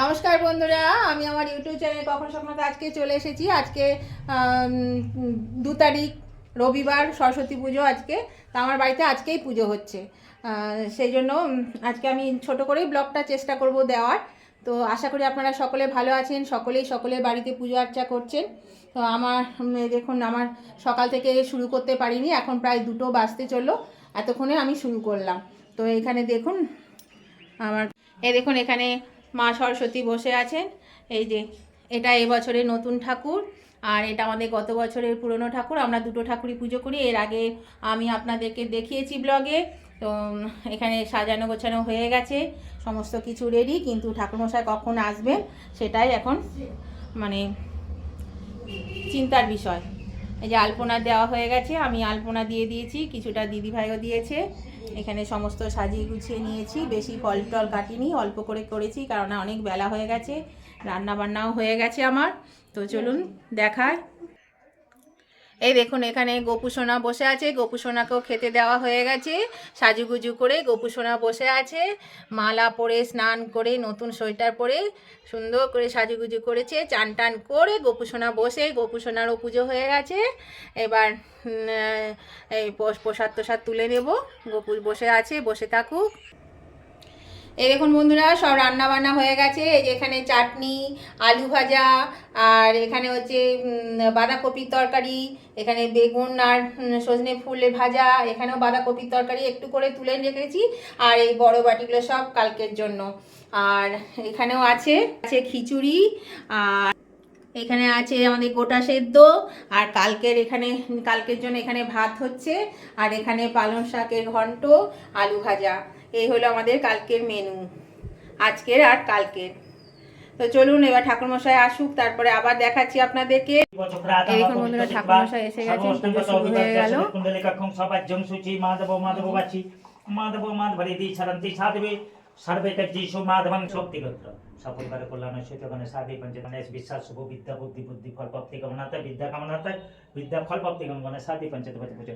নমস্কার বন্ধুরা, আমি আমার ইউটিউব চ্যানেল কখন স্বপ্নতে আজকে চলে এসেছি। আজকে দু তারিখ, রবিবার, সরস্বতী পুজো আজকে। তা আমার বাড়িতে আজকেই পুজো হচ্ছে। সেই জন্য আজকে আমি ছোট করেই ব্লগটা চেষ্টা করব দেওয়ার। তো আশা করি আপনারা সকলে ভালো আছেন, সকলেই সকলের বাড়িতে পুজো আর্চা করছেন। তো আমার দেখুন, আমার সকাল থেকে শুরু করতে পারিনি, এখন প্রায় দুটো বাজতে চলল, এতক্ষণে আমি শুরু করলাম। তো এখানে দেখুন, আমার, এ দেখুন, এখানে মা সরস্বতী বসে আছেন। এই যে, এটা এবছরের নতুন ঠাকুর আর এটা আমাদের গত বছরের পুরনো ঠাকুর। আমরা দুটো ঠাকুরই পুজো করি। এর আগে আমি আপনাদেরকে দেখিয়েছি ব্লগে। তো এখানে সাজানো গোছানো হয়ে গেছে। সমস্ত কিছু রেডি কিন্তু ঠাকুরমশাই কখন আসবেন সেটাই এখন মানে চিন্তার বিষয়। এই যে আলপনা দেওয়া হয়ে গেছে, আমি আলপনা দিয়ে দিয়েছি, কিছুটা দিদিভাইও দিয়েছে। এখানে সমস্ত সাজিয়ে গুছিয়ে নিয়েছি। বেশি ফল টল কাটিনি, অল্প করে করেছি কারণ অনেক বেলা হয়ে গেছে রান্না বান্নাও হয়ে গেছে আমার। তো চলুন দেখায়। এই দেখুন, এখানে গোপুসোনা বসে আছে। গোপুসোনাকেও খেতে দেওয়া হয়ে গেছে। সাজুগুজু করে গোপুসোনা বসে আছে। মালা পরে স্নান করে, নতুন সোয়েটার পরে সুন্দর করে সাজুগুজু করেছে। চান টান করে গোপুসোনা বসে, গোপুসোনারও পুজো হয়ে গেছে। এবার এই প্রসাদ তোসাদ তুলে নেব। গোপু বসে আছে, বসে থাকুক। এই দেখুন বন্ধুরা, সব রান্না বান্না হয়ে গেছে। এই যে এখানে চাটনি, আলু ভাজা, আর এখানে হচ্ছে বাঁধাকপির তরকারি, এখানে বেগুন আর সজনে ফুলের ভাজা, এখানেও বাঁধাকপির তরকারি একটু করে তুলে রেখেছি। আর এই বড় বাটিগুলো সব কালকের জন্য। আর এখানেও আছে আছে খিচুড়ি, আর এখানে আছে আমাদের গোটা সেদ্ধ, আর কালকের এখানে, কালকের জন্য এখানে ভাত হচ্ছে। আর এখানে পালং শাকের ঘন্ট, আলু ভাজা। এই হলো আমাদের কালকের মেনু আজকের আর কালকের। তো চলুন এবার ঠাকুরমশাই আসুক তারপরে আবার দেখাচ্ছি আপনাদেরকে। এই দেখুন বন্ধুরা, ঠাকুরমশাই এসে গেছে পুজো শুরু হয়ে গেল। কুণ্ডলিকাক্ষং সবাজ্যং সূচি মাধব মাধব বাচি। মাধব মাধবরিদি ছরন্তি সাধবে সর্বে কজ্জিষু মাধবং শক্তিগত্র সপরিবার কল্যাণ সহিত গণে সাধে পঞ্চগণেশ বিশ্বাস, শুভ বিদ্যা, বুদ্ধি বুদ্ধি, ফল প্রাপ্তি কামনাতে বিদ্যা কামনাতে বিদ্যা, ফল প্রাপ্তি কামনা সাধে পঞ্চতপতি পুজো।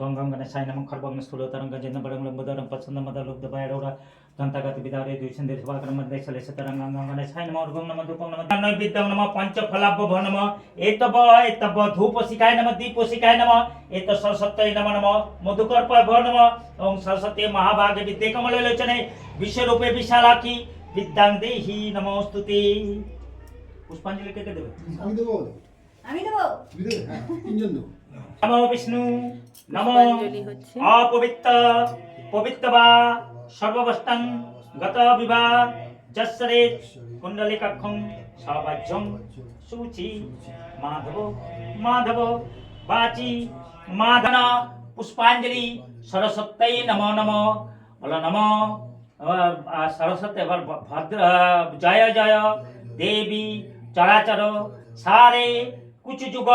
গঙ্গম গণে সাই নম খর্বগ্ন স্থূলতরং গজেন্দ্র বরং লম্বদরং পছন্দ মদ লুব্ধ বায়রৌরা দন্তাগত, বিদারে দুইছন্দে ধবাকরম মধ্যে চলে সতরং গঙ্গম গণে সাই নম অর্গম নম, ধূপম নম নৈবেদ্যং নম পঞ্চ ফলাভ্য নম, এতব এতব ধূপ শিখায় নম দীপ শিখায় নম, এত সরস্বতী নম নম, মধুকর্প ভো নম, ওং সরস্বতী মহাভাগে বিদ্যে কমল লোচনে, বিশ্বরূপে বিশালাকি বিদ্যাং দেহি নমস্তুতে পুষ্পাঞ্জলি কে কে দেবে? আমি দেবো আমি দেবো? তুমি দেবে হ্যাঁ তিনজন দেবো। নমো বিষ্ণু নমো অপবিত্র পবিত্র বা সর্ববস্তং গত বিবা যশ্বরে কুণ্ডলিকাক্ষং সবাজ্যং সূচি। মাধব মাধব বাচি। মাধন পুষ্পাঞ্জলি সরস্বতী নমো নমো বলো নমো। আহ, আহ, সরস্বতী এবার ভ- ভদ্র আহ, জয় জয় দেবী চরাচর সারে কুচু যুগ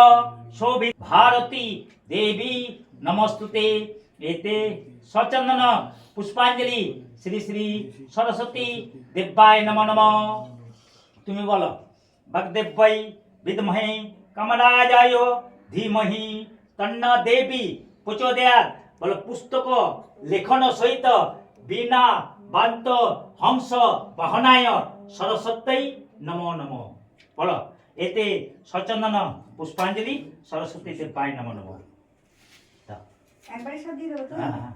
শোভি ভারতী দেবী নমস্তুতে এতে সচন্দন পুষ্পাঞ্জলি শ্রী শ্রী সরস্বতী দেব্যায় নম নম তুমি বলো ভগদেব্যই বিদমহে কমলাজায় ধীমহি তন্ন দেবী প্রচোদয়াত বলো বান্ত হংস বাহনায় সরস্বতী নম নম। বলো এতে সচন্দন পুষ্পাঞ্জলি সরস্বতী দেব্যায় নম নম। হ্যাঁ, হ্যাঁ।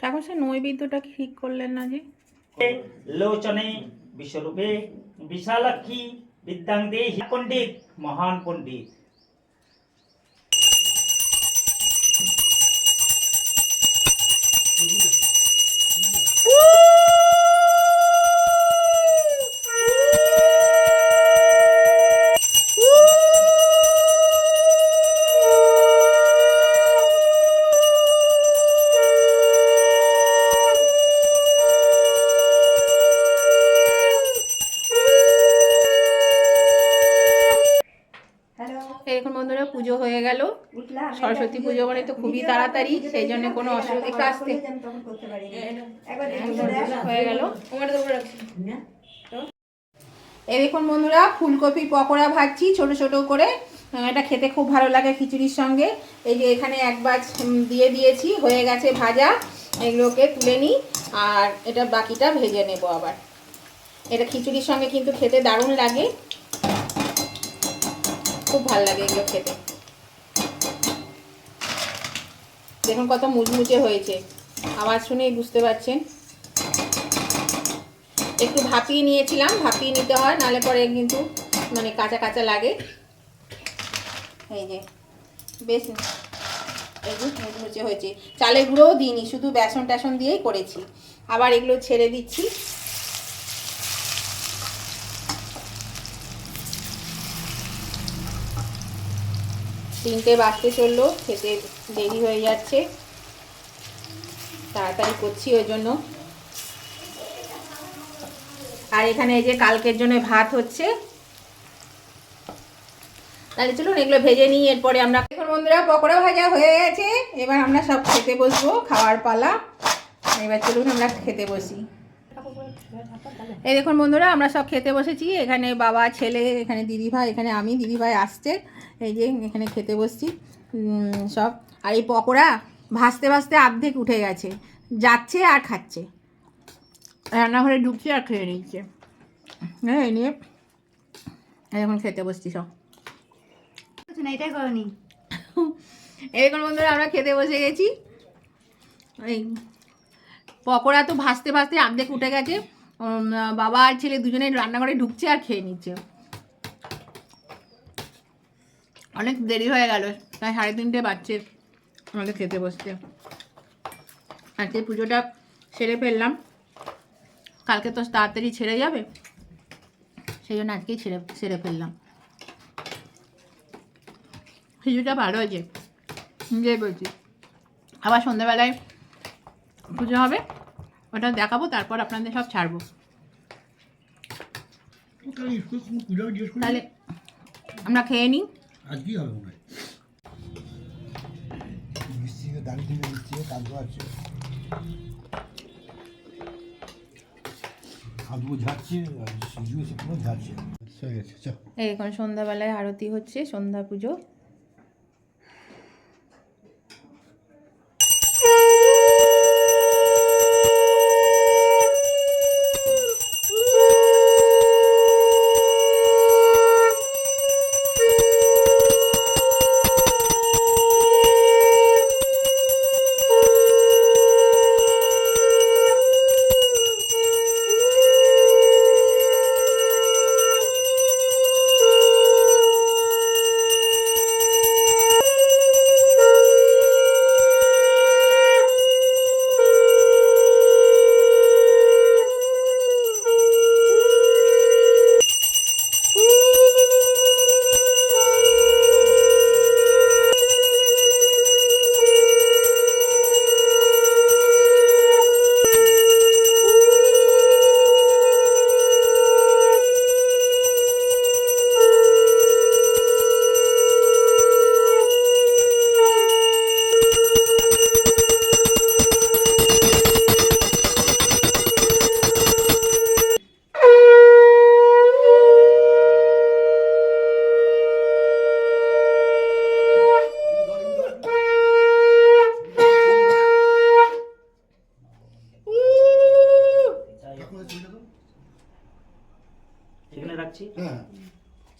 ঠাকুরমশাই নৈবেদ্যটা ঠিক করলেন না যে? লোচনে বিশ্বরূপে বিশালাক্ষী বিদ্যাং দেহি। পণ্ডিত মহান পণ্ডিত। সরস্বতী পুজো মানে তো খুবই তাড়াতাড়ি, সেই জন্য কোনো অসুবিধা- একটু আসতে। আমি তখন করতে পারি একবার পুজো দেখে দেখ। হয়ে গেল এই দেখুন বন্ধুরা ফুলকপি পকোড়া ভাজছি ছোট ছোট করে। এটা খেতে খুব ভালো লাগে খিচুড়ির সঙ্গে। এই যে এখানে এক বাজ দিয়ে দিয়েছি হয়ে গেছে ভাজা। এগুলোকে তুলে নিই আর এটা বাকিটা ভেজে নেব আবার। এটা খিচুড়ির সঙ্গে কিন্তু খেতে দারুণ লাগে। খুব ভালো লাগে এগুলো খেতে। দেখুন কত মুচমুচে হয়েছে। আওয়াজ শুনেই বুঝতে পারছেন। একটু ভাপিয়ে নিয়েছিলাম, ভাপিয়ে নিতে হয় নালে পরে কিন্তু মানে কাঁচা কাঁচা লাগে। এই যে, বেশ যে মুচমুচে হয়েছে। চালের গুঁড়োও দিইনি, শুধু বেসন টেসন দিয়েই করেছি। আবার এগুলো ছেড়ে দিচ্ছি। তিনটে বাজতে চলল, খেতে দেরি হয়ে যাচ্ছে। তাড়াতাড়ি করছি ওই জন্য। আর এখানে এই যে কালকের জন্য ভাত হচ্ছে। তাহলে চলুন এগুলো ভেজে নিই, এরপরে আমরা এখন বন্ধুরা, পকোড়া ভাজা হয়ে গেছে। এবার আমরা সব খেতে বসবো, খাওয়ার পালা। এবার চলুন আমরা খেতে বসি। এই দেখুন বন্ধুরা আমরা সব খেতে বসেছি। এখানে বাবা ছেলে এখানে দিদিভাই এখানে আমি দিদিভাই আসছে। এই যে এখানে খেতে বসছি। সব। আর এই পকোড়া ভাসতে ভাসতে অর্ধেক উঠে গেছে। যাচ্ছে আর খাচ্ছে। রান্নাঘরে ঢুকছে আর খেয়ে নিচ্ছে। হ্যাঁ এই নিয়ে এখন খেতে বসছি সব। এটাই করনি এরকম বন্ধুরা আমরা খেতে বসে গেছি। এই পকোড়া তো ভাসতে ভাজতে অর্ধেক উঠে গেছে। বাবা আর ছেলে দুজনে রান্নাঘরে ঢুকছে আর খেয়ে নিচ্ছে। অনেক দেরি হয়ে গেল তাই সাড়ে তিনটে বাজছে আমাদের খেতে বসতে। আজকে পুজোটা সেরে ফেললাম। কালকে তো তাড়াতাড়ি ছেড়ে যাবে, সেই জন্য আজকেই ছেড়ে, সেরে ফেললাম। খিচুড়িটা ভালো হয়েছে যে বলছি। আবার সন্ধ্যাবেলায় পুজো হবে। ওটা দেখাবো, তারপর আপনাদের সব ছাড়বো। তাহলে আমরা খেয়ে নিই। হবে এখন সন্ধ্যাবেলায় আরতি হচ্ছে, সন্ধ্যা পুজো।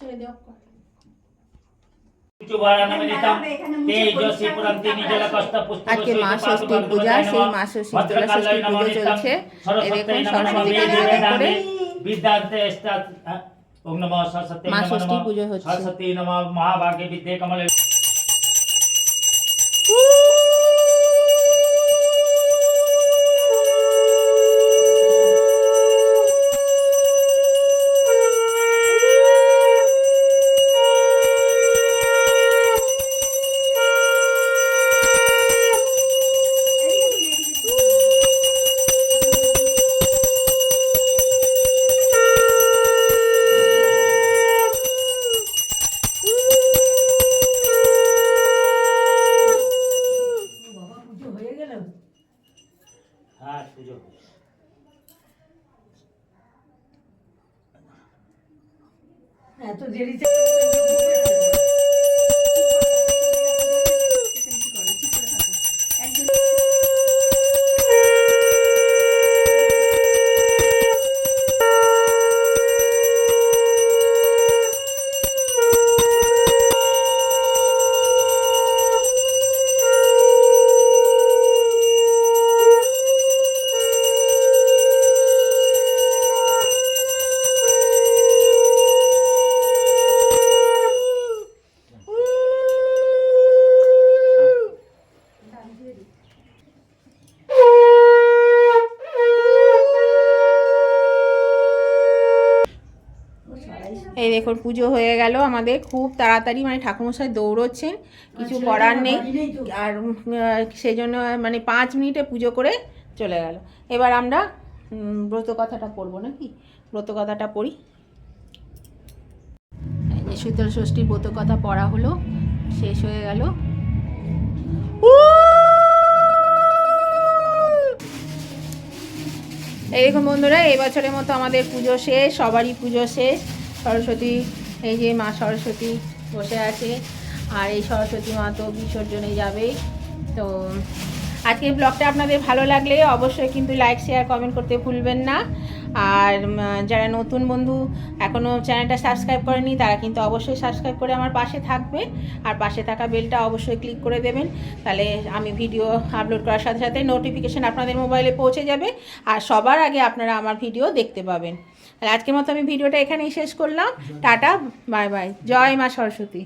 ছেড়ে নিজল কষ্ট পুস্তক আজকে মা ষষ্ঠীর পূজা সেই মা দুর্গা ষষ্ঠীর পুজো চলছে। দেখুন সরস্বতীকে নিবেদন করে বিদ্যান্তে ওম নমঃ সরস্বতী মা ষষ্ঠী পুজো হচ্ছে। সরস্বতী নমঃ মহাভাগ্যে বিদ্যে কমলে এই দেখুন পুজো হয়ে গেল আমাদের খুব তাড়াতাড়ি মানে ঠাকুমশাই দৌড়চ্ছেন কিছু করার নেই আর সেই জন্য মানে পাঁচ মিনিটে পুজো করে চলে গেল। এবার আমরা ব্রত কথাটা পড়ব নাকি? ব্রত কথাটা পড়ি। শীতল ষষ্ঠীর ব্রত কথা পড়া হলো শেষ হয়ে গেল। এই দেখুন বন্ধুরা এই বছরের মতো আমাদের পুজো শেষ সবারই পুজো শেষ। সরস্বতী, এই যে মা সরস্বতী বসে আছে, আর এই সরস্বতী মা তো বিসর্জনে যাবেই তো আজকের ব্লগটা আপনাদের ভালো লাগলে অবশ্যই কিন্তু লাইক শেয়ার কমেন্ট করতে ভুলবেন না। আর যারা নতুন বন্ধু এখনও চ্যানেলটা সাবস্ক্রাইব করেনি তারা কিন্তু অবশ্যই সাবস্ক্রাইব করে আমার পাশে থাকবে। আর পাশে থাকা বেলটা অবশ্যই ক্লিক করে দেবেন। তাহলে আমি ভিডিও আপলোড করার সাথে সাথে নোটিফিকেশান আপনাদের মোবাইলে পৌঁছে যাবে। আর সবার আগে আপনারা আমার ভিডিও দেখতে পাবেন। আর আজকের মতো আমি ভিডিওটা এখানেই শেষ করলাম। Tata bye bye. জয় মা সরস্বতী।